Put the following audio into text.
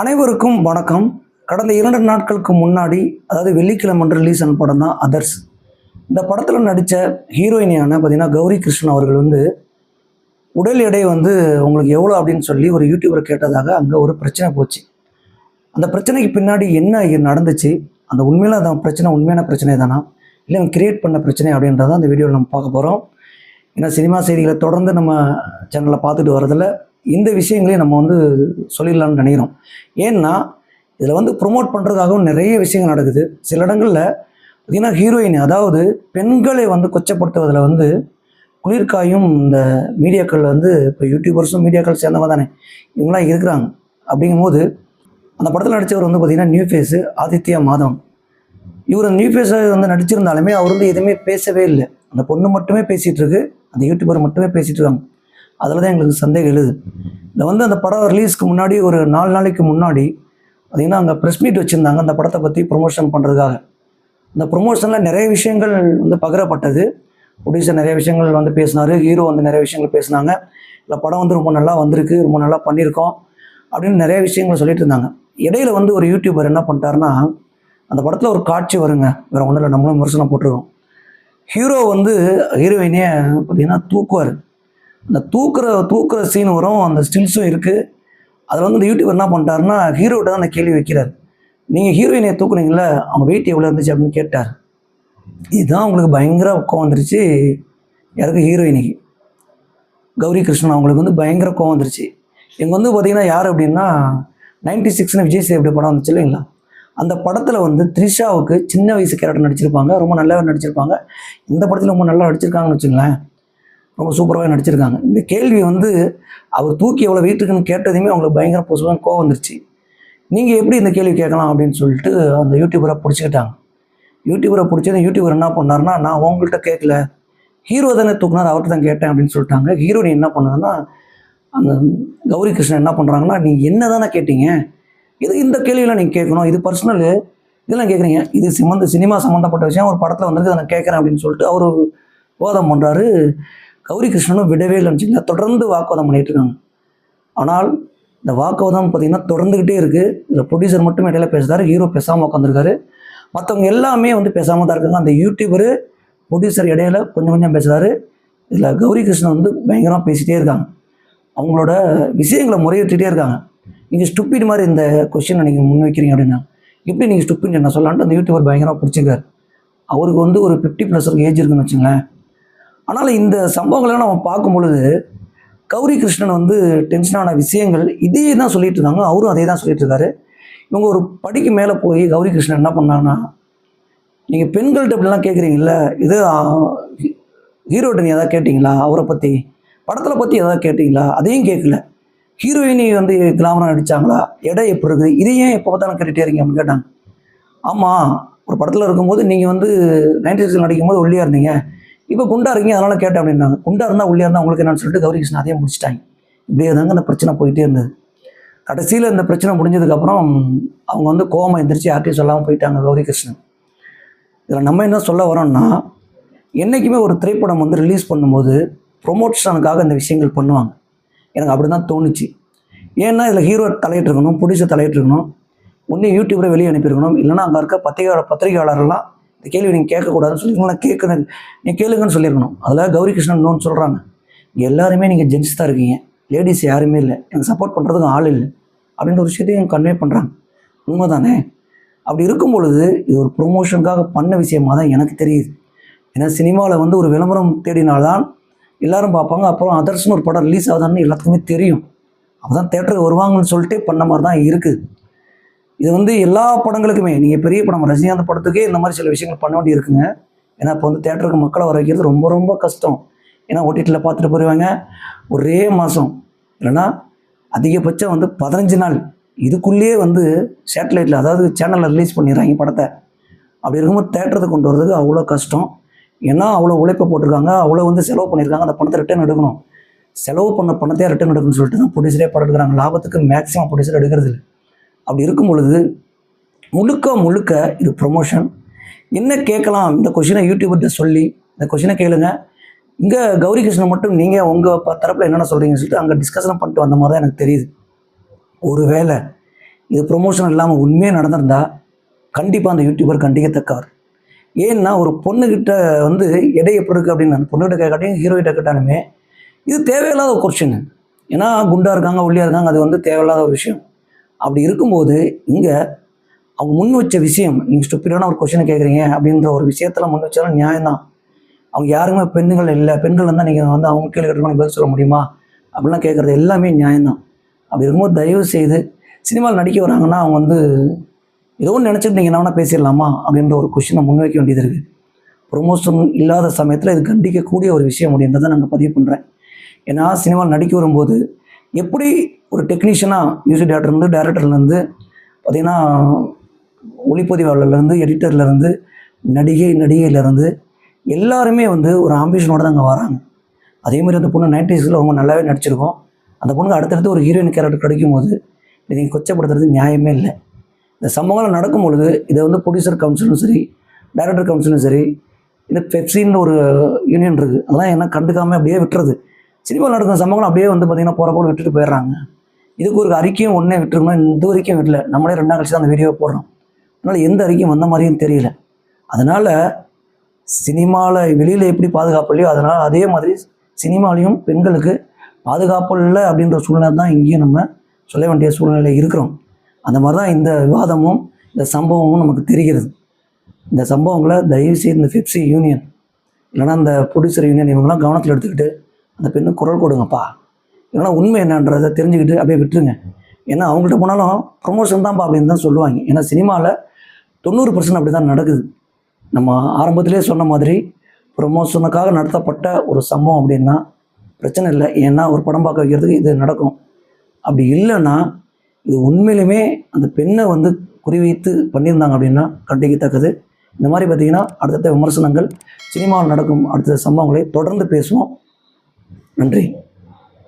அனைவருக்கும் வணக்கம். கடந்த இரண்டு நாட்களுக்கு முன்னாடி அதாவது வெள்ளிக்கிழமை அன்று ரிலீஸ் ஆன படம் தான் அதர்ஸ் இந்த படத்தில் நடித்த ஹீரோயினியான பார்த்தீங்கன்னா கௌரி கிருஷ்ணன் அவர்கள் வந்து உடல் எடை வந்து உங்களுக்கு எவ்வளோ அப்படின்னு சொல்லி ஒரு யூடியூபர் கேட்டதாக அங்கே ஒரு பிரச்சனை போச்சு. அந்த பிரச்சனைக்கு பின்னாடி என்ன நடந்துச்சு? அந்த உண்மையில அந்த பிரச்சனை உண்மையான பிரச்சனை தானா? இல்லை கிரியேட் பண்ண பிரச்சனை அப்படின்றத அந்த வீடியோவில் நம்ம பார்க்க போகிறோம் ஏன்னா சினிமா செய்திகளை தொடர்ந்து நம்ம சேனலில் பார்த்துட்டு வரதில்லை இந்த விஷயங்களையும் நம்ம வந்து சொல்லிடலாம்னு நினைக்கிறோம். ஏன்னா இதில் வந்து ப்ரொமோட் பண்ணுறதுக்காகவும் நிறைய விஷயங்கள் நடக்குது. சில இடங்களில் பார்த்தீங்கன்னா ஹீரோயின் அதாவது பெண்களை வந்து கொச்சப்படுத்துவதில் வந்து குளிர்காயும் இந்த மீடியாக்கள் வந்து இப்போ யூடியூபர்ஸும் மீடியாக்கள் சேர்ந்தவங்க தானே இவங்களாம் இருக்கிறாங்க. அப்படிங்கும்போது அந்த படத்தில் நடித்தவர் வந்து பார்த்திங்கன்னா நியூ ஃபேஸு ஆதித்யா மாதவன். இவர் நியூ ஃபேஸாக வந்து நடிச்சிருந்தாலுமே அவர் வந்து எதுவுமே பேசவே இல்லை. அந்த பொண்ணு மட்டுமே பேசிகிட்டு இருக்கு அந்த யூடியூபர் மட்டுமே பேசிகிட்டு இருக்காங்க. அதில் தான் எங்களுக்கு சந்தேகம் எழுது. இந்த வந்து அந்த படம் ரிலீஸ்க்கு முன்னாடி ஒரு நாலு நாளைக்கு முன்னாடி பார்த்திங்கன்னா அங்கே ப்ரெஸ் மீட் வச்சுருந்தாங்க அந்த படத்தை பற்றி ப்ரொமோஷன் பண்ணுறதுக்காக இந்த ப்ரொமோஷனில் நிறைய விஷயங்கள் வந்து பகிரப்பட்டது. ப்ரொடியூசர் நிறைய விஷயங்கள் வந்து பேசினார் ஹீரோ வந்து நிறைய விஷயங்கள் பேசினாங்க. இல்லை படம் வந்து ரொம்ப நல்லா வந்திருக்கு ரொம்ப நல்லா பண்ணியிருக்கோம் அப்படின்னு நிறைய விஷயங்கள் சொல்லிட்டு இருந்தாங்க. இடையில வந்து ஒரு யூடியூபர் என்ன பண்ணிட்டாருன்னா அந்த படத்தில் ஒரு காட்சி வருங்க. வேறு ஒன்றும் இல்லை நம்மளும் விமர்சனம் போட்டிருக்கோம். ஹீரோ வந்து ஹீரோயினே பார்த்தீங்கன்னா தூக்குவார். இந்த தூக்குற தூக்குற சீன் வரும். அந்த ஸ்டில்ஸும் இருக்குது அதில் வந்து இந்த யூடியூபர் என்ன பண்ணிட்டாருன்னா ஹீரோட்ட தான் அந்த கேள்வி வைக்கிறார். நீங்கள் ஹீரோயினை தூக்குனீங்களே அவங்க வெயிட் எவ்வளோ இருந்துச்சு? அப்படின்னு கேட்டார். இதுதான் அவங்களுக்கு பயங்கர கோவம் வந்துருச்சு. யாருக்கு? ஹீரோயினிக்கு கௌரி கிருஷ்ணன் அவங்களுக்கு வந்து பயங்கர கோவம் வந்துருச்சு. இங்கே வந்து பார்த்தீங்கன்னா யார் அப்படின்னா நைன்டி சிக்ஸ்னு விஜய் சேதுபதி படம் வந்துச்சு இல்லைங்களா? அந்த படத்தில் வந்து த்ரிஷாவுக்கு சின்ன வயசு கேரக்டர் நடிச்சிருப்பாங்க. ரொம்ப நல்லா நடிச்சிருப்பாங்க. இந்த படத்தில் ரொம்ப நல்லா நடிச்சிருக்காங்கன்னு வச்சுங்களேன். ரொம்ப சூப்பராகவே நடிச்சிருக்காங்க. இந்த கேள்வி வந்து அவர் தூக்கி எவ்வளோ வீட்டுக்குன்னு கேட்டதையுமே அவங்களுக்கு பயங்கர புதுசாக கோவம் வந்துருச்சு. நீங்கள் எப்படி இந்த கேள்வி கேட்கலாம் அப்படின்னு சொல்லிட்டு அந்த யூடியூபரை பிடிச்சிக்கிட்டாங்க. யூடியூபரை பிடிச்சது யூடியூபர் என்ன பண்ணாருன்னா நான் உங்கள்கிட்ட கேட்கல. ஹீரோ தானே தூக்குனார் அவர்கிட்ட தான் கேட்டேன் அப்படின்னு சொல்லிட்டாங்க. ஹீரோயின் என்ன பண்ணாங்கன்னா அந்த கௌரி கிருஷ்ணன் என்ன பண்ணுறாங்கன்னா நீ என்ன தானே கேட்டீங்க? இது இந்த கேள்வியெல்லாம் நீங்கள் கேட்கணும். இது பர்சனல் இதெல்லாம் கேட்குறீங்க. இது சிமந்த சினிமா சம்மந்தப்பட்ட விஷயம். ஒரு படத்தில் வந்திருக்கு அதை நான் கேட்குறேன் அப்படின்னு சொல்லிட்டு அவர் போதம் பண்ணுறாரு கௌரி கிருஷ்ணனும் விடவே இல்லைன்னு வச்சுக்கோங்க. தொடர்ந்து வாக்குவாதம் பண்ணிட்டு இருக்காங்க. ஆனால் இந்த வாக்குவாதம் பார்த்திங்கன்னா தொடர்ந்துக்கிட்டே இருக்குது இதில் ப்ரொடியூசர் மட்டும் இடையில பேசுகிறாரு ஹீரோ பேசாமல் உட்காந்துருக்காரு மற்றவங்க எல்லாமே வந்து பேசாமல் தான் இருக்காங்க. அந்த யூடியூபரு ப்ரொடியூசர் இடையில கொஞ்சம் கொஞ்சம் பேசுகிறாரு இதில் கௌரி கிருஷ்ணன் வந்து பயங்கரமாக பேசிகிட்டே இருக்காங்க. அவங்களோட விஷயங்களை முறையிட்டுட்டே இருக்காங்க. நீங்கள் ஸ்டூப்பிட் மாதிரி இந்த கொஷினை நீங்கள் முன்வைக்கிறீங்க அப்படின்னா எப்படி நீங்கள் ஸ்டூப்பிட் என்ன சொல்லலான்ட்டு அந்த யூடியூபர் பயங்கரமாக பிடிச்சிருக்காரு. அவருக்கு வந்து ஒரு ஃபிஃப்டி ப்ளஸ் ஏஜ் இருக்குன்னு வச்சுங்களேன். ஆனால் இந்த சம்பவங்களை நம்ம பார்க்கும் பொழுது கௌரி கிருஷ்ணன் வந்து டென்ஷனான விஷயங்கள் இதே தான் சொல்லிட்டு இருந்தாங்க. அவரும் அதே தான் சொல்லிட்டு இருக்காரு இவங்க ஒரு படிக்கு மேலே போய் கௌரி கிருஷ்ணன் என்ன பண்ணாங்கன்னா நீங்கள் பெண்கள்கிட்ட இப்படிலாம் கேட்குறீங்கள இது ஹீரோட்ட நீ எதாவது கேட்டிங்களா? அவரை பற்றி படத்தில் பற்றி எதாவது கேட்டிங்களா? அதையும் கேட்கல ஹீரோயினி வந்து கிளாமராக நடித்தாங்களா எடை எப்படி இருக்குது? இதையும் எப்போ பார்த்தாலும் கேட்டுகிட்டே இருக்கீங்க அப்படின்னு கேட்டாங்க. ஆமாம் ஒரு படத்தில் இருக்கும்போது நீங்கள் வந்து நைன்டி சிக்ஸில் நடிக்கும்போது ஒல்லியாக இருந்தீங்க. இப்போ குண்டா இருக்கீங்க அதனால் கேட்டேன் அப்படின்னாங்க. குண்டா இருந்தால் உள்ளே இருந்தால் உங்களுக்கு என்னன்னு சொல்லிட்டு கௌரி கிருஷ்ணன் அதையும் முடிச்சிட்டாங்க. இப்படியே தாங்க அந்த பிரச்சனை போயிட்டே இருந்தது. கடைசியில் இந்த பிரச்சனை முடிஞ்சதுக்கப்புறம் அவங்க வந்து கோவமாக எந்திரிச்சு யார்ட்டையும் சொல்லாமல் போயிட்டாங்க கௌரி கிருஷ்ணன். இதில் நம்ம என்ன சொல்ல வரோம்னா என்றைக்குமே ஒரு திரைப்படம் வந்து ரிலீஸ் பண்ணும்போது ப்ரொமோஷனுக்காக இந்த விஷயங்கள் பண்ணுவாங்க. எனக்கு அப்படி தான் தோணுச்சு. ஏன்னா இதில் ஹீரோ தலையிட்டு இருக்கணும் ப்ரொடியூசர் தலையிட்டு இருக்கணும் ஒன்று யூடியூபரை வெளியே அனுப்பியிருக்கணும். இல்லைன்னா அங்கே இருக்க பத்திரிகையாளர் பத்திரிகையாளர்லாம் இந்த கேள்வி நீங்கள் கேட்கக்கூடாதுன்னு சொல்லி நான் கேட்குறேன் நீ கேளுங்கன்னு சொல்லியிருக்கணும். அதெல்லாம் கௌரி கிருஷ்ணன் நோன்னு சொல்கிறாங்க எல்லாருமே நீங்கள் ஜென்ஸ் தான் இருக்கீங்க. லேடிஸ் யாருமே இல்லை. எனக்கு சப்போர்ட் பண்ணுறதுக்கு ஆள் இல்லை. அப்படின்ற ஒரு விஷயத்தையும் கன்வே பண்ணுறாங்க உண்மை தானே அப்படி இருக்கும் பொழுது இது ஒரு ப்ரொமோஷனுக்காக பண்ண விஷயமா தான் எனக்கு தெரியுது. ஏன்னா சினிமாவில் வந்து ஒரு விளம்பரம் தேடினால்தான் எல்லாரும் பார்ப்பாங்க. அப்புறம் அதர்ஸ்னு ஒரு படம் ரிலீஸ் ஆகுதான்னு எல்லாத்துக்குமே தெரியும். அப்போ தான் தேட்டருக்கு வருவாங்கன்னு சொல்லிட்டு பண்ண மாதிரி தான் இருக்குது. இது வந்து எல்லா படங்களுக்குமே நீங்கள் பெரிய படம் ரஜினிகாந்த் படத்துக்கே இந்த மாதிரி சில விஷயங்கள் பண்ண வேண்டி இருக்குங்க. ஏன்னா இப்போ வந்து தேட்டருக்கு மக்களை வர வைக்கிறது ரொம்ப ரொம்ப கஷ்டம். ஏன்னா ஓடிடியில் பார்த்துட்டு போயிடுவாங்க ஒரே மாதம் இல்லைன்னா அதிகபட்சம் வந்து பதினஞ்சு நாள். இதுக்குள்ளேயே வந்து சேட்டலைட்டில் அதாவது சேனலில் ரிலீஸ் பண்ணிடுறாங்க படத்தை. அப்படி இருக்கும்போது தேட்டருக்கு கொண்டு வரதுக்கு அவ்வளோ கஷ்டம். ஏன்னா அவ்வளோ உழைப்பை போட்டிருக்காங்க. அவ்வளோ வந்து செலவு பண்ணியிருக்காங்க. அந்த பணத்தை ரிட்டர்ன் எடுக்கணும். செலவு பண்ண பணத்தையே ரிட்டர்ன் எடுக்கணும்னு சொல்லிட்டு தான் ப்ரொடியூசரே படம் எடுக்கிறாங்க. லாபத்துக்கு மேக்ஸிமம் ப்ரொடியூசர் எடுக்கிறது இல்லை. அப்படி இருக்கும் பொழுது முழுக்க முழுக்க இது ப்ரொமோஷன் என்ன கேட்கலாம்? இந்த கொஷினை யூடியூபர்கிட்ட சொல்லி இந்த கொஷினை கேளுங்க. இங்கே கௌரி கிருஷ்ணன் மட்டும் நீங்கள் உங்கள் தரப்பில் என்னென்ன சொல்கிறீங்கன்னு சொல்லிட்டு அங்கே டிஸ்கஷன் பண்ணிட்டு வந்த மாதிரி தான் எனக்கு தெரியுது. ஒருவேளை இது ப்ரொமோஷன் இல்லாமல் உண்மையாக நடந்திருந்தால் கண்டிப்பாக அந்த யூடியூபர் கண்டிக்கத்தக்கார். ஏன்னா ஒரு பொண்ணுக்கிட்ட வந்து எடை எப்படி இருக்குது அப்படின்னு அந்த பொண்ணுகிட்ட கேட்காட்டியும் ஹீரோகிட்ட கேட்டாலுமே இது தேவையில்லாத ஒரு கொஸ்டின் ஏன்னா குண்டாக இருக்காங்க ஒல்லியாக இருக்காங்க அது வந்து தேவையில்லாத ஒரு விஷயம். அப்படி இருக்கும்போது இங்கே அவங்க முன் வச்ச விஷயம் நீங்கள் ஸ்டூப்பிடான ஒரு கொஷினை கேட்குறீங்க அப்படின்ற ஒரு விஷயத்தில் முன் வச்சாலும் நியாயம்தான். அவங்க யாருமே பெண்கள் இல்லை பெண்கள் இருந்தால் நீங்கள் வந்து அவங்க கேள்வி கேட்டு பதில் சொல்ல முடியுமா? அப்படிலாம் கேட்குறது எல்லாமே நியாயம்தான். அப்படி இருக்கும்போது தயவு செய்து சினிமாவில் நடிக்க வராங்கன்னா அவங்க வந்து ஏதோ ஒன்று நினச்சிட்டு நீங்கள் என்ன வேணால் பேசிடலாமா? அப்படின்ற ஒரு கொஷினை முன்வைக்க வேண்டியது இருக்குது ப்ரொமோஷன் இல்லாத சமயத்தில் இது கண்டிக்கக்கூடிய ஒரு விஷயம் அப்படின்றத நாங்கள் பதிவு பண்ணுறேன் ஏன்னா சினிமாவில் நடிக்க வரும்போது எப்படி ஒரு டெக்னீஷியனாக மியூசிக் டேரக்டர்லேருந்து டேரக்டர்லேருந்து பார்த்திங்கன்னா ஒளிப்பதிவாளர்லேருந்து எடிட்டர்லேருந்து நடிகை நடிகையிலேருந்து எல்லாருமே வந்து ஒரு ஆம்பிஷனோட தான் அங்கே வராங்க. அதே மாதிரி அந்த பொண்ணு நைன்டிஸில் அவங்க நல்லாவே நடிச்சிருக்கோம். அந்த பொண்ணுக்கு அடுத்தடுத்து ஒரு ஹீரோயின் கேரக்டர் கிடைக்கும் போது இதை நீங்கள் கொச்சப்படுத்துறது நியாயமே இல்லை. இந்த சம்பவங்கள் நடக்கும் பொழுது இதை வந்து ப்ரொடியூசர் கவுன்சிலும் சரி டைரக்டர் கவுன்சிலும் சரி இந்த பெப்சின்னு ஒரு யூனியன் இருக்குது அதெல்லாம் என்ன கண்டுக்காமல் அப்படியே விட்டுறது. சினிமாவில் நடக்கிற சம்பவங்கள் அப்படியே வந்து பார்த்தீங்கன்னா போகிற போல விட்டுட்டு போயிடுறாங்க. இதுக்கு ஒரு அறிக்கையும் ஒன்றே விட்டுருக்கணும். இந்த வரைக்கும் விடல. நம்மளே ரெண்டாம் கழிச்சு தான் அந்த வீடியோவை போடுறோம். அதனால் எந்த அறிக்கையும் வந்த மாதிரியும் தெரியல. அதனால் சினிமாவில் வெளியில் எப்படி பாதுகாப்பு இல்லையோ அதனால் அதே மாதிரி சினிமாலையும் பெண்களுக்கு பாதுகாப்பு இல்லை அப்படின்ற சூழ்நிலை தான் இங்கேயும் நம்ம சொல்ல வேண்டிய சூழ்நிலை இருக்கிறோம். அந்த மாதிரி தான் இந்த விவாதமும் இந்த சம்பவமும் நமக்கு தெரிகிறது. இந்த சம்பவங்களை தயவுசெய்து இந்த ஃபிப்சி யூனியன் இல்லைனா இந்த ப்ரொடியூசர் யூனியன் இவங்கெல்லாம் கவனத்தில் எடுத்துக்கிட்டு அந்த பெண்ணுக்கு குரல் கொடுங்கப்பா. இல்லைன்னா உண்மை என்னன்றதை தெரிஞ்சுக்கிட்டு அப்படியே விட்டுருங்க. ஏன்னா அவங்கள்ட்ட போனாலும் ப்ரொமோஷன் தான்ப்பா அப்படின்னு தான் சொல்லுவாங்க. ஏன்னா சினிமாவில் தொண்ணூறு பர்சன்ட் அப்படி தான் நடக்குது. நம்ம ஆரம்பத்திலே சொன்ன மாதிரி ப்ரொமோஷனுக்காக நடத்தப்பட்ட ஒரு சம்பவம் அப்படின்னா பிரச்சனை இல்லை. ஏன்னா ஒரு படம் பார்க்க வைக்கிறதுக்கு இது நடக்கும். அப்படி இல்லைன்னா இது உண்மையிலுமே அந்த பெண்ணை வந்து குறிவைத்து பண்ணியிருந்தாங்க அப்படின்னா கண்டிக்கத்தக்கது. இந்த மாதிரி பார்த்திங்கன்னா அடுத்தடுத்த விமர்சனங்கள் சினிமாவில் நடக்கும் அடுத்த சம்பவங்களை தொடர்ந்து பேசுவோம். நன்றி.